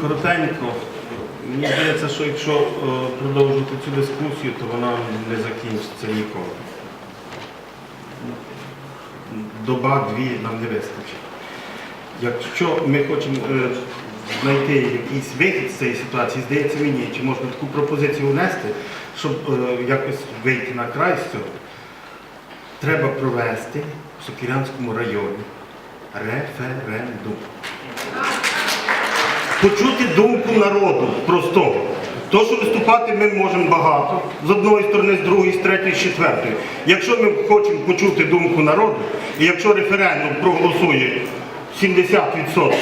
коротенько. Мені здається, що якщо е, продовжувати цю дискусію, то вона не закінчиться ніколи. Доба-дві нам не вистачить. Якщо ми хочемо е, знайти якийсь вихід з цієї ситуації, здається мені, чи можна таку пропозицію внести, щоб е, якось вийти на край з цього, треба провести в Сокирянському районі референдум. Почути думку народу простого. То, що виступати ми можемо багато, з одної сторони, з другої, з третьої, з четвертої. Якщо ми хочемо почути думку народу, і якщо референдум проголосує 70%,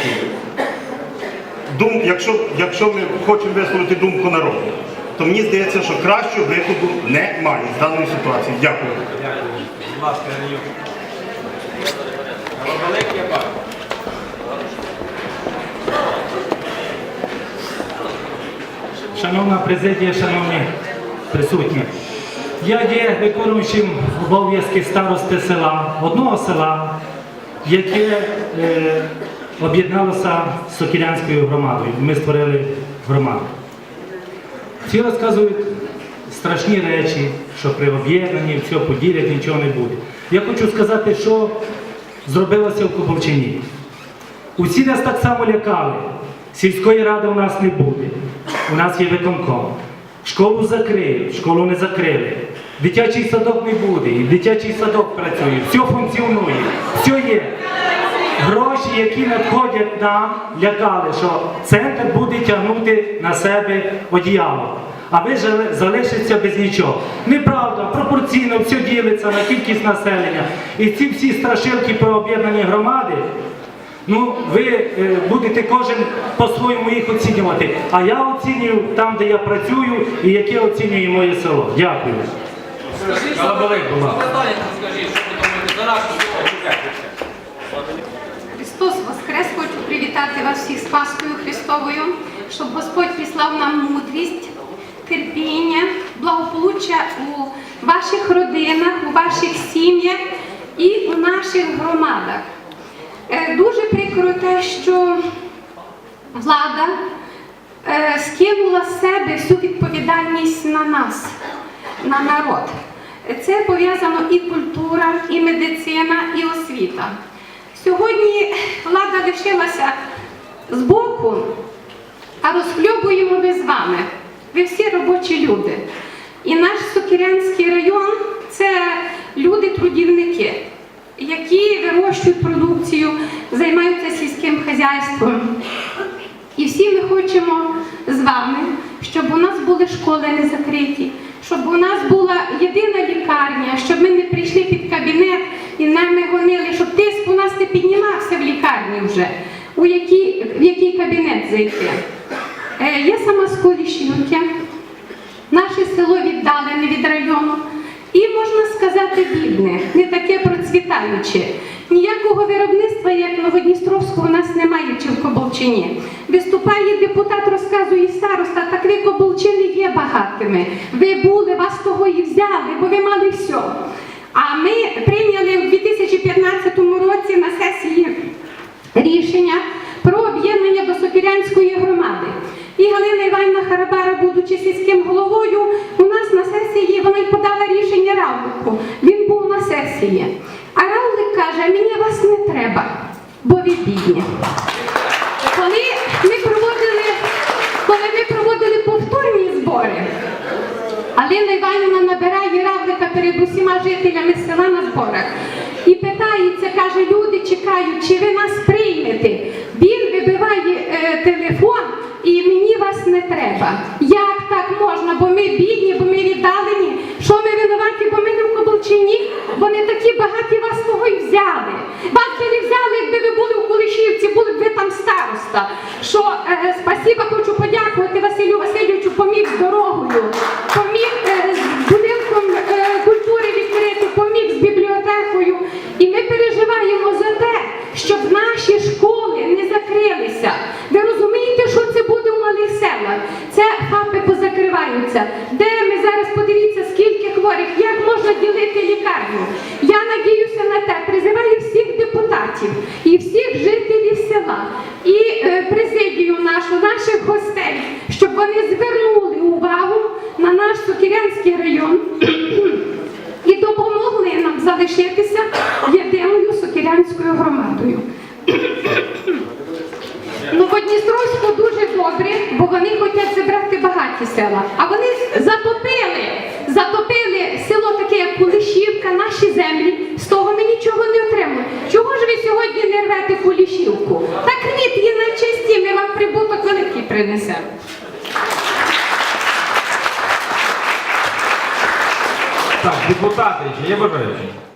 дум, якщо, якщо ми хочемо висловити думку народу, то мені здається, що кращого виходу немає з даної ситуації. Дякую. Дякую. Будь ласка, Шановна президія, шановні присутні, я є виконуючим обов'язки старости села, одного села, яке е, об'єдналося з Сокірянською громадою. Ми створили громаду. Всі розказують страшні речі, що при об'єднанні все поділять, нічого не буде. Я хочу сказати, що зробилося в Коболчині. Усі нас так само лякали. Сільської ради у нас не буде. У нас є виконком. Школу закрили, школу не закрили. Дитячий садок не буде, і дитячий садок працює, все функціонує, все є. Гроші, які надходять нам, лякали, що центр буде тягнути на себе одіяло. А ви залишиться без нічого. Неправда, пропорційно все ділиться на кількість населення. І ці всі страшилки про об'єднані громади, Ну, ви е, будете кожен по-своєму їх оцінювати. А я оцінюю там, де я працюю, і яке оцінює моє село. Дякую. Скажіть, скажіть, що ви думаєте за Христос Воскрес! Хочу привітати вас всіх з Пасхою Христовою, щоб Господь післав нам мудрість, терпіння, благополуччя у ваших родинах, у ваших сім'ях і у наших громадах. Е, Дуже прикро те, що влада е, скинула з себе всю відповідальність на нас, на народ. Це пов'язано і культура, і медицина, і освіта. Сьогодні влада лишилася збоку, а розхльобуємо ми з вами. Ви всі робочі люди. І наш Сокирянський район це люди-трудівники, які вирощують продукцію, займаються сільським хазяйством. І всі ми хочемо з вами, щоб у нас були школи не закриті, щоб у нас була єдина лікарня, щоб ми не прийшли під кабінет і нами гонили, щоб тиск у нас не піднімався в лікарні вже, у який, в який кабінет зайти. Е, я сама з Колішівки, наше село віддалене від району. І можна сказати, бідне, не таке процвітаюче. Ніякого виробництва, як Новодністровського, у нас немає чи в Коболчині. Виступає депутат, розказує староста, так ви Коболчини є багатими. Ви були, вас того і взяли, бо ви мали все. А ми прийняли в 2015 році на сесії рішення про об'єднання до Сокирянської громади. І Галина Іванівна Харабара, будучи сільським головою, у нас на сесії вона й подала рішення Равлику. Він був на сесії. Мені вас не треба, бо ви бідні. Коли ми проводили, коли ми проводили повторні збори, Алина Іванівна набирає равлика перед усіма жителями села на зборах і питається, каже, люди чекають, чи ви нас приймете. Він вибиває е, телефон і мені вас не треба. Як так можна? Бо ми бідні, бо ми віддалені. Що ми винуваті, бо ми не в Коболчині? Вони такі багаті вас того й взяли. Вас би не взяли, якби ви були у Кулишівці, були б ви там староста. Що е, спасіба хочу подякувати Василю Васильовичу, поміг з дорогою, поміг е, з будинком е, культури відкрити, поміг з бібліотекою. І ми переживаємо за те, щоб наші школи не закрилися. Ви розумієте, що це буде у малих селах? Це хапи позакриваються. Де ми зараз подивіться, скільки хворих, як можна ділити лікарню? Я надіюся на те, призиваю всіх депутатів і всіх жителів села, і е, президію нашу наших гостей, щоб вони звернули увагу на наш Сокирянський район і допомогли нам залишитися єдиною Сокирянською громадою. Новодністровську дуже добре, бо вони хочуть забрати багаті села. А вони затопили, затопили село таке, як Кулишівка, наші землі. З того ми нічого не отримали. Чого ж ви сьогодні не рвете Кулішівку? Так рвіть її на чисті, ми вам прибуток принесемо. Так, депутати, чи є бажаючі?